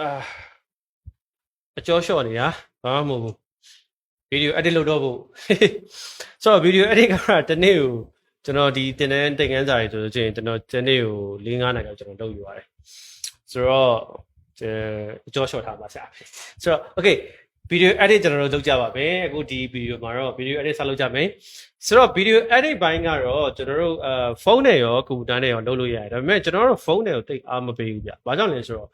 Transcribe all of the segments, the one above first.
အာအကျော်လျှော့နေတာဘာမှမဟုတ်ဘူးဗီဒီယို edit လုပ်တော့ဖို့ဆိုတော့ဗီဒီယို edit ကတနေ့ကိုကျွန်တော်ဒီတင်တန်းတင်ကန်းစာတွေဆိုလို့ချင်းကျွန်တော်တနေ့ကို၄-၅နိုင်တော့ကျွန်တော်လုပ်ယူရတယ်ဆိုတော့အဲအကျော်လျှော့ထားပါဆရာဆိုတော့ okay ဗီဒီယို edit ကျွန်တော်တို့လုပ်ကြပါမယ်အခုဒီဗီဒီယိုမှာတော့ဗီဒီယို edit ဆက်လုပ်ကြမယ်ဆိုတော့ဗီဒီယို edit ဘိုင်းကတော့ကျွန်တော်တို့အဲဖုန်းနဲ့ရောကွန်ပျူတာနဲ့ရောလုပ်လို့ရတယ်ဒါပေမဲ့ကျွန်တော်တို့ဖုန်းနဲ့ကိုတိတ်အားမပေးဘူးဗျ။ဘာကြောင့်လဲဆိုတော့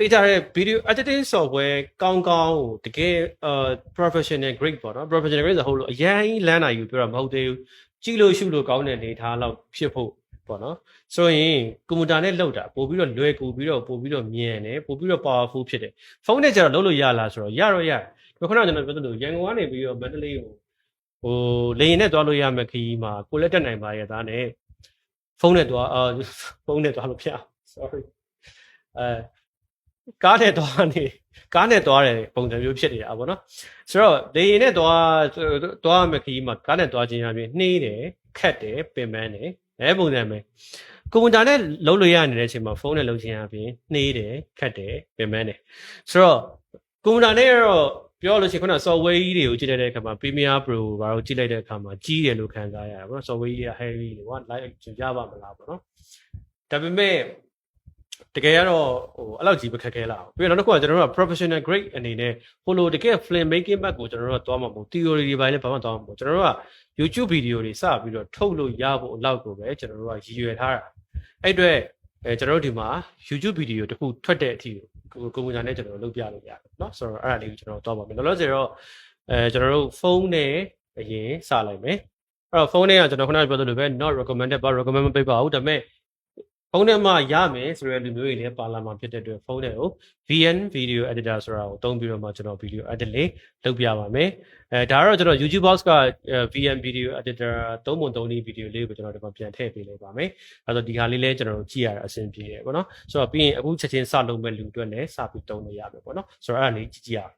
တိတ်ကြတဲ့ video editing software ကောင်းကောင်းကိုတကယ်အဲ professional grade ပေါ့နော် professional grade ဆိုဟုတ်လို့အရင်လမ်းနိုင်ယူပြောတာမဟုတ်သေးဘူးကြည့်လို့ရှုလို့ကောင်းတဲ့အနေထားလောက်ဖြစ်ဖို့ပေါ့နော်ဆိုရင်ကွန်ပျူတာနဲ့လုပ်တာပို့ပြီးတော့လွယ်ကူပြီးတော့ပို့ပြီးတော့မြန်တယ်ပို့ပြီးတော့ powerful ဖြစ်တယ်ဖုန်းနဲ့ကျတော့လုပ်လို့ရလားဆိုတော့ရတော့ရခုနကကျွန်တော်ပြောသလိုရန်ကုန်ကနေပြီးတော့မန္တလေးကိုဟိုလေရင်နဲ့သွားလို့ရမယ်ခီးမှာကိုလက်တက်နိုင်ပါရဲ့သားနဲ့ဖုန်းနဲ့သွားအာဖုန်းနဲ့သွားလို့ဖြစ်အောင် sorry အဲ ကားနဲ့သွားနေကားနဲ့သွားတယ်ပုံစံမျိုးဖြစ်နေတာပေါ့နော်ဆိုတော့လေရင်နဲ့သွားသွားမယ်ခီးမှာကားနဲ့သွားခြင်းအပြင်နှေးတယ်ခက်တယ်ပင်ပန်းတယ်အဲပုံစံပဲကွန်ပျူတာနဲ့လုံးလို့ရနေတဲ့အချိန်မှာဖုန်းနဲ့လုံးခြင်းအပြင်နှေးတယ်ခက်တယ်ပင်ပန်းတယ်ဆိုတော့ကွန်ပျူတာနဲ့တော့ပြောလို့ရှိရင်ခုန software ကြီးတွေကိုကြည့်လိုက်တဲ့အခါမှာ Premiere Pro ဘာလို့ကြည့်လိုက်တဲ့အခါမှာကြီးတယ်လို့ခံစားရတယ်ပေါ့နော် software ကြီးက heavy တွေပေါ့ live ကြည့်ကြပါမလားပေါ့နော်ဒါပေမဲ့ တကယ်ကတော့ဟိုအဲ့လောက်ကြီးမခက်ခဲလာဘူးပြီးတော့နောက်တစ်ခုကကျွန်တော်တို့က professional grade အနေနဲ့ဟိုလိုတကယ် film making back ကိုကျွန်တော်တို့ကသွားမှာမဟုတ် theory တွေပိုင်းလည်းဘာမှသွားမှာမဟုတ်ကျွန်တော်တို့က YouTube video တွေစပြီးတော့ထုတ်လို့ရဖို့အလောက်ကိုပဲကျွန်တော်တို့ကရည်ရွယ်ထားတာအဲ့အတွက်အဲကျွန်တော်တို့ဒီမှာ YouTube video တစ်ခုထွက်တဲ့အထိကိုကွန်ပျူတာနဲ့ကျွန်တော်တို့လုပ်ပြလို့ရတယ်เนาะဆိုတော့အဲ့ဒါလေးကိုကျွန်တော်တို့သွားပါမယ်လောလောဆယ်တော့အဲကျွန်တော်တို့ဖုန်းနဲ့အရင်စလိုက်မယ်အဲ့တော့ဖုန်းနဲ့ကကျွန်တော်ခုနကပြောသလိုပဲ not recommended ဘာ recommend မပေးပါဘူးဒါပေမဲ့ ဖုန်းထဲမှာရမယ်ဆိုတဲ့လူမျိုးတွေလည်းပါလာမှာဖြစ်တဲ့အတွက်ဖုန်းထဲကို VN video editor ဆိုတာကိုတုံးပြီးတော့မှကျွန်တော် video edit လေးလုပ်ပြပါမယ်အဲဒါကတော့ကျွန်တော် YouTube box က VN video editor သုံးပုံသုံးနည်း video လေးကိုကျွန်တော်ဒီမှာပြန်ထည့်ပေးလိုက်ပါမယ်အဲဆိုဒီဟာလေးလည်းကျွန်တော်တို့ကြည့်ရတာအဆင်ပြေတယ်ပေါ့နော်ဆိုတော့ပြီးရင်အခုချက်ချင်းစလုပ်မဲ့လူတွေလည်းစပြီးတုံးလို့ရမယ်ပေါ့နော်ဆိုတော့အဲ့ဒါလေးကြည့်ကြည့်ရအောင်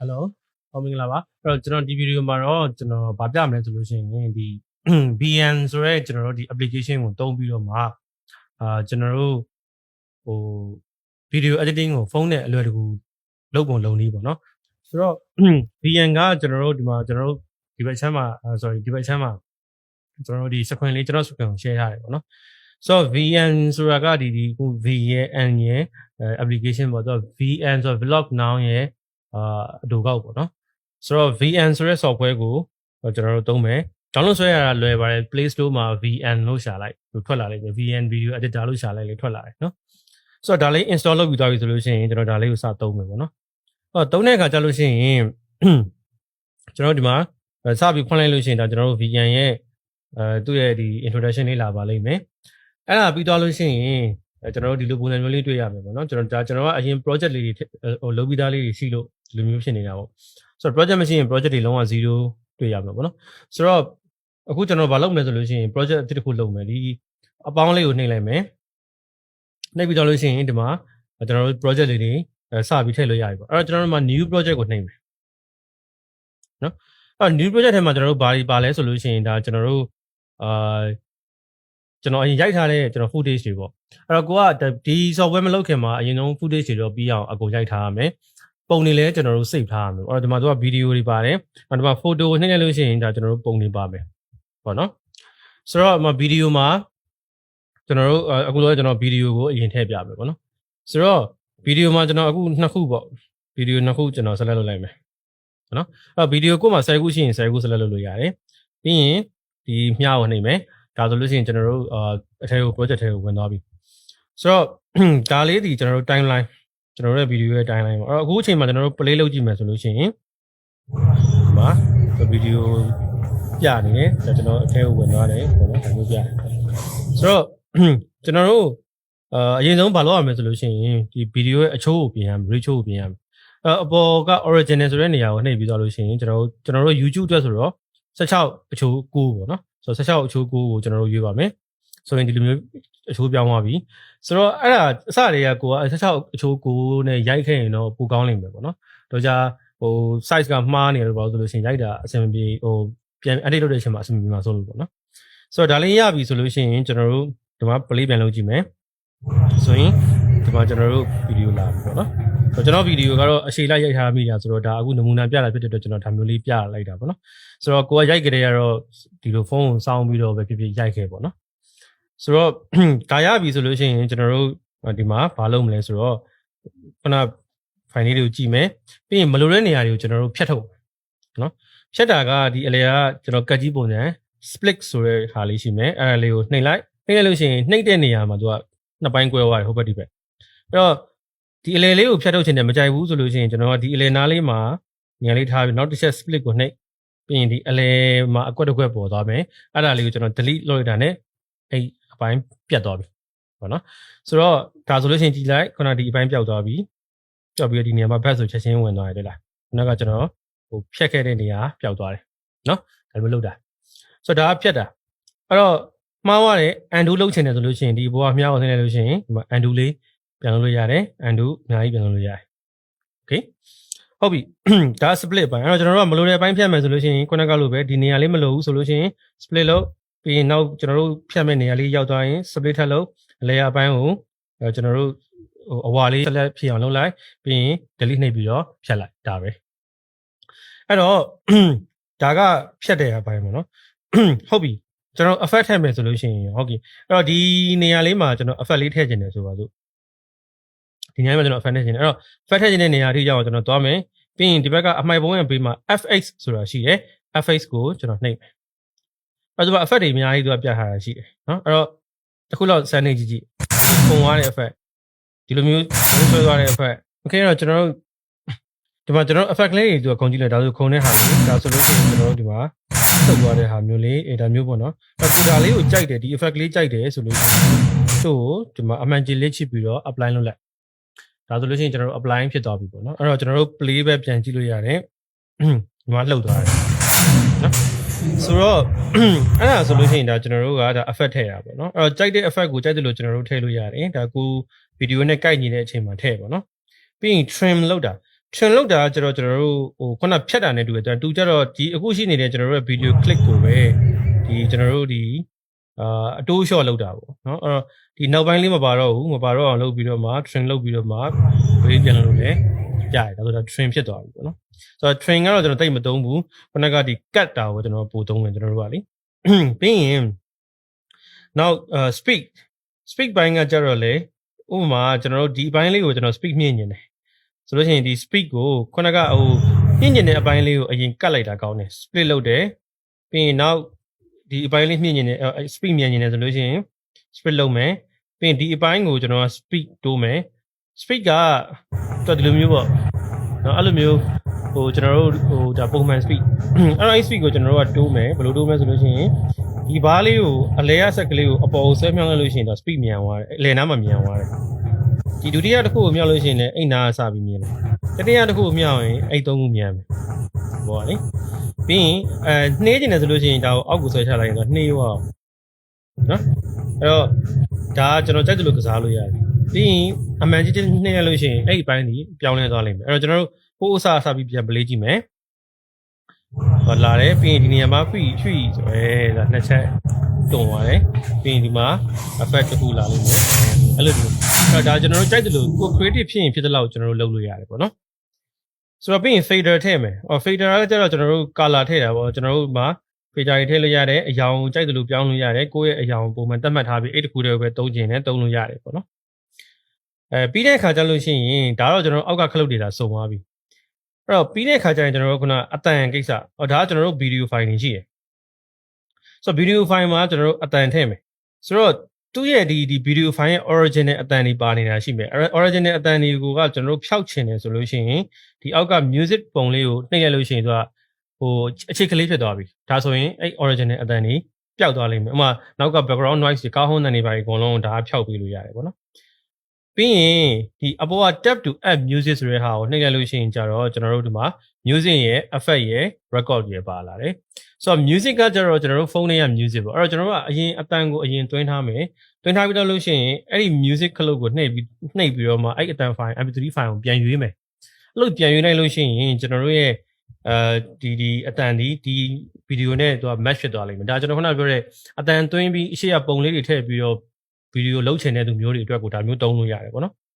Hello ဟောမင်္ဂလာပါအဲ့တော့ကျွန်တော်ဒီဗီဒီယိုမှာတော့ကျွန်တော်ဗာပြမလဲဆိုလို့ရှိရင်ဒီ VN ဆိုရဲကျွန်တော်တို့ဒီ application ကိုသုံးပြီးတော့မှ အာကျွန်တော်တို့ဟို video editing ကိုဖုန်းနဲ့အလွယ်တကူလုပ်ပုံလုပ်နည်းပေါ့နော်ဆိုတော့ VN ကကျွန်တော်တို့ဒီမှာကျွန်တော်တို့ဒီဘက်ချမ်းမှာ sorry ဒီဘက်ချမ်းမှာကျွန်တော်တို့ဒီ screen လေးကျွန်တော် screen ကို share ထားတယ်ပေါ့နော်ဆိုတော့ VN ဆိုတာကဒီဒီခု V ရဲ့ N ရဲ့ application ပေါ့တော့ VN ဆိုတော့ vlog now ရဲ့အာအတူကောက်ပေါ့နော်ဆိုတော့ VN ဆိုတဲ့ software ကိုကျွန်တော်တို့သုံးမယ် download ဆွဲရတာလွယ်ပါတယ် Play Store မှာ VN လို့ရှာလိုက်ထွက်လာလိမ့်မယ် VN video editor လို့ရှာလိုက်လေထွက်လာတယ်နော်ဆိုတော့ဒါလေး install လုပ်ပြီးသွားပြီဆိုလို့ရှိရင်ကျွန်တော်ဒါလေးကိုစသုံးမယ်ပေါ့နော်အော်သုံးတဲ့အခါကျလို့ရှိရင်ကျွန်တော်ဒီမှာစပြီးဖွင့်လိုက်လို့ရှိရင်ဒါကျွန်တော်တို့ VN ရဲ့အဲသူ့ရဲ့ဒီ introduction လေးလာပါလိမ့်မယ်အဲ့ဒါပြီးသွားလို့ရှိရင်ကျွန်တော်တို့ဒီလိုပုံစံမျိုးလေးတွေ့ရမယ်ပေါ့နော်ကျွန်တော်ဒါကျွန်တော်ကအရင် project လေးတွေဟိုလုပ်ပြီးသားလေးတွေရှိလို့ဒီလိုမျိုးဖြစ်နေတာပေါ့ဆိုတော့ project မရှိရင် project တွေလုံးဝ0 တွေ့ရမှာပေါ့နော်ဆိုတော့အခုကျွန်တော်ဘာလုပ်မလဲဆိုလို့ရှိရင် project အတစ်တစ်ခုလုပ်မယ်ဒီအပေါင်းလေးကိုနှိပ်လိုက်မယ်နှိပ်ပြီးတော့လို့ရှိရင်ဒီမှာကျွန်တော်တို့ project လေးတွေစပြီးထည့်လို့ရပြီပေါ့အဲ့တော့ကျွန်တော်တို့မှာ new project ကိုနှိပ်မယ်နော်အဲ့ new project ထဲမှာကျွန်တော်တို့ဘာတွေပါလဲဆိုလို့ရှိရင်ဒါကျွန်တော်တို့အာကျွန်တော်အရင်ရိုက်ထားတဲ့ကျွန်တော် footage တွေပေါ့အဲ့တော့ကိုကဒီ software မလုပ်ခင်မှာအရင်ဆုံး footage တွေတော့ပြီးအောင်အကုန်ရိုက်ထားရမယ် ပုံတွေလည်းကျွန်တော်တို့ save ထားရမယ်အဲ့တော့ဒီမှာသူက video တွေပါတယ်အဲ့ဒီမှာ photo ကိုနှိပ်လိုက်လို့ရှိရင်ဒါကျွန်တော်တို့ပုံတွေပါမယ်ပေါ့နော်ဆိုတော့ဒီမှာ video မှာကျွန်တော်တို့အခုတော့ကျွန်တော် video ကိုအရင်ထည့်ပြမယ်ပေါ့နော်ဆိုတော့ video မှာကျွန်တော်အခုနှစ်ခုပေါ့ video နှစ်ခုကျွန်တော် select လုပ်လိုက်မယ်နော်အဲ့ video ကိုမှ10ခုရှိရင်10ခု select လုပ်လို့ရတယ်ပြီးရင်ဒီမြှားကိုနှိပ်မယ်ဒါဆိုလို့ရှိရင်ကျွန်တော်တို့အာအထဲကို project ထဲကိုဝင်သွားပြီဆိုတော့ဒါလေးဒီကျွန်တော်တို့ timeline ကျွန်တော်တို့ရဲ့ video ရဲ့ timeline ပေါ့အဲ့တော့အခုအချိန်မှာကျွန်တော်တို့ play လုပ်ကြည့်မယ်ဆိုလို့ရှိရင်ဒီမှာ video ပြနေတယ်ဒါကျွန်တော်အထဲကိုဝင်သွားတယ်ပေါ့နော်ဒါမျိုးပြတယ်ဆိုတော့ကျွန်တော်တို့အာအရင်ဆုံးဘာလုပ်ရမလဲဆိုလို့ရှိရင်ဒီ video ရဲ့အချိုးကိုပြင်ရမယ် reach ကိုပြင်ရမယ်အအပေါ်က original ဆိုတဲ့နေရာကိုနှိပ်ပြီးသွားလို့ရှိရင်ကျွန်တော်တို့ကျွန်တော်တို့ YouTube အတွက်ဆိုတော့16အချိုး9ပေါ့နော်ဆိုတော့16အချိုး9ကိုကျွန်တော်တို့ရွေးပါမယ် ဆိုရင်ဒီလိုမျိုးအချိုးပြောင်းသွားပြီဆိုတော့အဲ့ဒါအစတွေကကိုက16အချိုး9နဲ့ရိုက်ခဲ့ရင်တော့ပိုကောင်းလိမ့်မယ်ပေါ့နော်တော့じゃဟို size ကမှားနေတယ်ပေါ့ဆိုလို့ရှိရင်ရိုက်တာအဆင်မပြေဟိုပြန် edit လုပ်တဲ့အချိန်မှာအဆင်ပြေမှာဆိုလို့ပေါ့နော်ဆိုတော့ဒါလေးရပြီဆိုလို့ရှိရင်ကျွန်တော်တို့ဒီမှာ play ပြန်လုပ်ကြည့်မယ်ဆိုရင်ဒီမှာကျွန်တော်တို့ဗီဒီယိုလာပြီပေါ့နော်ဆိုတော့ကျွန်တော်ဗီဒီယိုကတော့အရှိလိုက်ရိုက်ထားမိတာဆိုတော့ဒါအခုနမူနာပြတာဖြစ်တဲ့အတွက်ကျွန်တော်ဒါမျိုးလေးပြလိုက်တာပေါ့နော်ဆိုတော့ကိုကရိုက်ကြတဲ့ကတော့ဒီလိုဖုန်းကိုစောင်းပြီးတော့ပဲဖြစ်ဖြစ်ရိုက်ခဲ့ပေါ့နော် ဆိုတော့ဒါရပြီဆိုလို့ရှိရင်ကျွန်တော်တို့ဒီမှာဘာလုပ်မလဲဆိုတော့ခုန file လေးတွေကိုကြည့်မယ်ပြီးရင်မလိုတဲ့နေရာတွေကိုကျွန်တော်တို့ဖြတ်ထုတ်နော်ဖြတ်တာကဒီအလေကကျွန်တော်ကတ်ကြီးပုံစံ split ဆိုတဲ့ဟာလေးရှိမယ်အဲ့ဒါလေးကိုနှိပ်လိုက်နှိပ်လိုက်လို့ရှိရင်နှိပ်တဲ့နေရာမှာသူကနှစ်ပိုင်းကွဲသွားတယ်ဟိုဘက်ဒီဘက်အဲ့တော့ဒီအလေလေးကိုဖြတ်ထုတ်ချင်တယ်မကြိုက်ဘူးဆိုလို့ရှိရင်ကျွန်တော်ကဒီအလေနားလေးမှာညာလေးထားပြီးနောက်တစ်ချက် split ကိုနှိပ်ပြီးရင်ဒီအလေမှာအကွက်တစ်ကွက်ပေါ်သွားမယ်အဲ့ဒါလေးကိုကျွန်တော် delete လုပ်လိုက်တာ ਨੇ အဲ့ အပိုင်းပြတ်သွားပြီပေါ့နော်ဆိုတော့ဒါဆိုလို့ရှိရင်ကြည်လိုက်ခုနဒီအပိုင်းပျောက်သွားပြီပျောက်ပြီးတော့ဒီနေရာမှာဘတ်ဆိုချက်ချင်းဝင်သွားတယ်လေလားခုနကကျွန်တော်ဟိုဖြတ်ခဲ့တဲ့နေရာပျောက်သွားတယ်နော်ဒါလိုလုပ်တာဆိုတော့ဒါကဖြတ်တာအဲ့တော့မှားသွားတယ် undo လုပ်ချင်တယ်ဆိုလို့ရှိရင်ဒီဘောကမြောက်အောင်ဆင်းလိုက်လို့ရှိရင်ဒီမှာ undo လေးပြန်လုပ်လို့ရတယ် undo အများကြီးပြန်လုပ်လို့ရတယ် okay ဟုတ်ပြီဒါ split ပိုင်းအဲ့တော့ကျွန်တော်တို့ကမလိုတဲ့အပိုင်းဖြတ်မယ်ဆိုလို့ရှိရင်ခုနကလိုပဲဒီနေရာလေးမလိုဘူးဆိုလို့ရှိရင် split လုပ် ပြီးရင်နောက်ကျွန်တော်တို့ဖြတ်မဲ့နေရာလေးရောက်သွားရင် split ထပ်လုပ် layer အပိုင်းကိုအဲကျွန်တော်တို့ဟိုအဝါလေး select ဖြစ်အောင်လုပ်လိုက်ပြီးရင် delete နှိပ်ပြီးတော့ဖြတ်လိုက်ဒါပဲအဲ့တော့ဒါကဖြတ်တဲ့အပိုင်းပေါ့နော်ဟုတ်ပြီကျွန်တော် effect ထည့်မယ်ဆိုလို့ရှိရင်ဟုတ်ကဲ့အဲ့တော့ဒီနေရာလေးမှာကျွန်တော် effect လေးထည့်ခြင်းတယ်ဆိုပါစို့ဒီနေရာမှာကျွန်တော် effect ထည့်ခြင်းတယ်အဲ့တော့ effect ထည့်ခြင်းတဲ့နေရာထိရောက်အောင်ကျွန်တော်သွားမယ်ပြီးရင်ဒီဘက်ကအမိုက်ဘုံရဲ့ဘေးမှာ fx ဆိုတာရှိတယ် fx ကိုကျွန်တော်နှိပ်မယ် အဲ့ဒါဆို effect တွေအများကြီးသူကပြထားတာရှိတယ်နော်အဲ့တော့တစ်ခုလောက်စမ်းနေကြည့်ကြည့်ပုံသွားတဲ့ effect ဒီလိုမျိုးဆွဲသွားတဲ့ effect okay အဲ့တော့ကျွန်တော်တို့ဒီမှာကျွန်တော် effect လေးတွေသူကခုံကြည့်လိုက်ဒါဆိုခုံတဲ့ဟာလေးဒါဆိုလို့ရှိရင်ကျွန်တော်တို့ဒီမှာဆက်သွားတဲ့ဟာမျိုးလေးအဲဒါမျိုးပေါ့နော်အဲ့ကိုဒါလေးကိုကြိုက်တယ်ဒီ effect လေးကြိုက်တယ်ဆိုလို့ရှိရင်သူ့ကိုဒီမှာအမှန်ကြီးလေးချစ်ပြီးတော့ apply လုပ်လိုက်ဒါဆိုလို့ရှိရင်ကျွန်တော်တို့ apply ဖြစ်သွားပြီပေါ့နော်အဲ့တော့ကျွန်တော်တို့ play ပဲပြန်ကြည့်လို့ရတယ်ဒီမှာလှုပ်သွားတယ်နော် ဆိုတော့အဲ့ဒါဆိုလို့ရှိရင်ဒါကျွန်တော်တို့ကဒါ effect ထည့်ရပါပေါ့နော်အဲ့တော့ကြိုက်တဲ့ effect ကိုကြိုက်တယ်လို့ကျွန်တော်တို့ထည့်လို့ရတယ်ဒါကိုဗီဒီယိုနဲ့ကိုက်ညီတဲ့အချိန်မှာထည့်ပါနော်ပြီးရင် trim လုပ်တာ trim လုပ်တာကျတော့ကျွန်တော်တို့ဟိုခုနဖြတ်တာနဲ့တူတယ်တူကြတော့ဒီအခုရှိနေတဲ့ကျွန်တော်တို့ရဲ့ video clip ကိုပဲဒီကျွန်တော်တို့ဒီအာအတိုး shot လုပ်တာပေါ့နော်အဲ့တော့ဒီနောက်ပိုင်းလေးမပါတော့ဘူးမပါတော့အောင်လုပ်ပြီးတော့မှ trim လုပ်ပြီးတော့မှဘေးပြန်လုပ်လို့လည်း ကြားတယ်ဒါဆိုတော့ trim ဖြစ်သွားပြီပေါ့နော်ဆိုတော့ trim ကတော့ကျွန်တော်တိတ်မသုံးဘူးခုနကဒီ cut တာကိုကျွန်တော်ပို့သုံးတယ်ကျွန်တော်တို့ကလေပြီးရင်နောက် speak speak ဘိုင်းကကြတော့လေဥပမာကျွန်တော်တို့ဒီအပိုင်းလေးကိုကျွန်တော် speak မြင့်နေတယ်ဆိုလို့ရှိရင်ဒီ speak ကိုခုနကဟိုမြင့်နေတဲ့အပိုင်းလေးကိုအရင်ကတ်လိုက်တာကောင်းတယ် split လုပ်တယ်ပြီးရင်နောက်ဒီအပိုင်းလေးမြင့်နေတယ် speak မြင့်နေတယ်ဆိုလို့ရှိရင် split လုပ်မယ်ပြီးရင်ဒီအပိုင်းကိုကျွန်တော် speak တိုးမယ် speak ကတော့ဒီလိုမျိုးပေါ့နော်အဲ့လိုမျိုးဟိုကျွန်တော်တို့ဟိုဒါပုံမှန် speak အဲ့တော့ speak ကိုကျွန်တော်တို့ကတိုးမယ်ဘယ်လိုတိုးမလဲဆိုလို့ရှိရင်ဒီဘားလေးကိုအလဲရဆက်ကလေးကိုအပေါ်ကိုဆွဲမြောင်းလိုက်လို့ရှိရင်တော့ speak မြန်သွားတယ်အလဲနားမှာမြန်သွားတယ်ဒီဒုတိယတစ်ခုကိုမြောက်လို့ရှိရင်လည်းအိတ်နာစပြီးမြင်တယ်တတိယတစ်ခုကိုမြောက်ရင်အိတ်သုံးခုမြန်မယ်ဘောလေပြီးရင်အဲနှေးကျင်တယ်ဆိုလို့ရှိရင်ဒါကိုအောက်ကိုဆွဲချလိုက်ရင်တော့နှေးရောနော်အဲ့တော့ဒါကျွန်တော်ကြိုက်တယ်လို့ကစားလို့ရတယ် ပြီးရင်အမှန်ကြီးနှေးရလို့ရှိရင်အဲ့ဒီဘိုင်းကြီးပြောင်းလဲသွားလိမ့်မယ်အဲ့တော့ကျွန်တော်တို့ဟိုးအစားအစားပြီးပြန်ပလေးကြည့်မယ်ဟောလာတယ်ပြီးရင်ဒီနေရာမှာဖိဖြီဆိုရဲဒါနှစ်ချက်တုံသွားတယ်ပြီးရင်ဒီမှာ effect တစ်ခုလာလိမ့်မယ်အဲ့လိုမျိုးအဲ့တော့ဒါကျွန်တော်တို့ကြိုက်တယ်လို့ကို creative ဖြစ်ရင်ဖြစ်တဲ့လောက်ကျွန်တော်တို့လုပ်လို့ရတယ်ပေါ့နော်ဆိုတော့ပြီးရင် fader ထည့်မယ်။အော် fader ကကျတော့ကျွန်တော်တို့ color ထည့်တာပေါ့ကျွန်တော်တို့မှာ fader တွေထည့်လို့ရတယ်အယောင်ကြိုက်တယ်လို့ပြောင်းလို့ရတယ်ကိုယ့်ရဲ့အယောင်ပုံမှန်သတ်မှတ်ထားပြီးအဲ့တခုတည်းပဲသုံးကျင်နဲ့သုံးလို့ရတယ်ပေါ့နော်။ အဲပြီးတဲ့အခါကျလို့ရှိရင်ဒါတော့ကျွန်တော်တို့အောက်ကခလုတ်တွေဒါစုံသွားပြီ။အဲ့တော့ပြီးတဲ့အခါကျရင်ကျွန်တော်တို့ခုနအတန်ကိစ္စ။အော်ဒါကကျွန်တော်တို့ video file တွေရှိတယ်။ဆိုတော့ video file မှာကျွန်တော်တို့အတန်ထည့်မယ်။ဆိုတော့သူ့ရဲ့ဒီဒီ video file ရဲ့ origin နဲ့အတန်တွေပါနေတာရှိမယ်။ origin နဲ့အတန်တွေကိုကကျွန်တော်တို့ဖျောက်ချင်တယ်ဆိုလို့ရှိရင်ဒီအောက်က music ပုံလေးကိုနှိပ်လိုက်လို့ရှိရင်သူကဟိုအခြေကလေးဖြစ်သွားပြီ။ဒါဆိုရင်အဲ့ origin နဲ့အတန်တွေပျောက်သွားလိမ့်မယ်။ဥပမာနောက်က background noise တွေကားဟွန်းတန်တွေပါအကုန်လုံးဒါဖျောက်ပေးလို့ရတယ်ပေါ့နော်။ ပြီးရင်ဒီအပေါ်က tap to add music ဆိုတဲ့ဟာကိုနှိပ်လိုက်လို့ရှိရင်ကြတော့ကျွန်တော်တို့ဒီမှာ music ရဲ့ effect ရဲ့ record ရဲ့ပါလာတယ်။ဆိုတော့ music ကကြတော့ကျွန်တော်တို့ဖုန်းထဲက music ပေါ့။အဲ့တော့ကျွန်တော်တို့ကအရင်အတန်ကိုအရင်တွင်းထားမယ်။တွင်းထားပြီးတော့လို့ရှိရင်အဲ့ဒီ music ခလုတ်ကိုနှိပ်ပြီးနှိပ်ပြီးတော့မှအဲ့အတန် file mp3 file ကိုပြန်ရွေးမယ်။အဲ့လိုပြန်ရွေးလိုက်လို့ရှိရင်ကျွန်တော်တို့ရဲ့အဲဒီဒီအတန်ဒီဒီဗီဒီယိုနဲ့သူက match ဖြစ်သွားလိမ့်မယ်။ဒါကျွန်တော်ခုနပြောတဲ့အတန်သွင်းပြီးအရှိရပုံလေးတွေထည့်ပြီးတော့ ဗီဒီယိုလုံးချင်တဲ့သူမျိုးတွေအတွက်ကိုဒါမျိုးသုံးလို့ရတယ်ပေါ့နော်။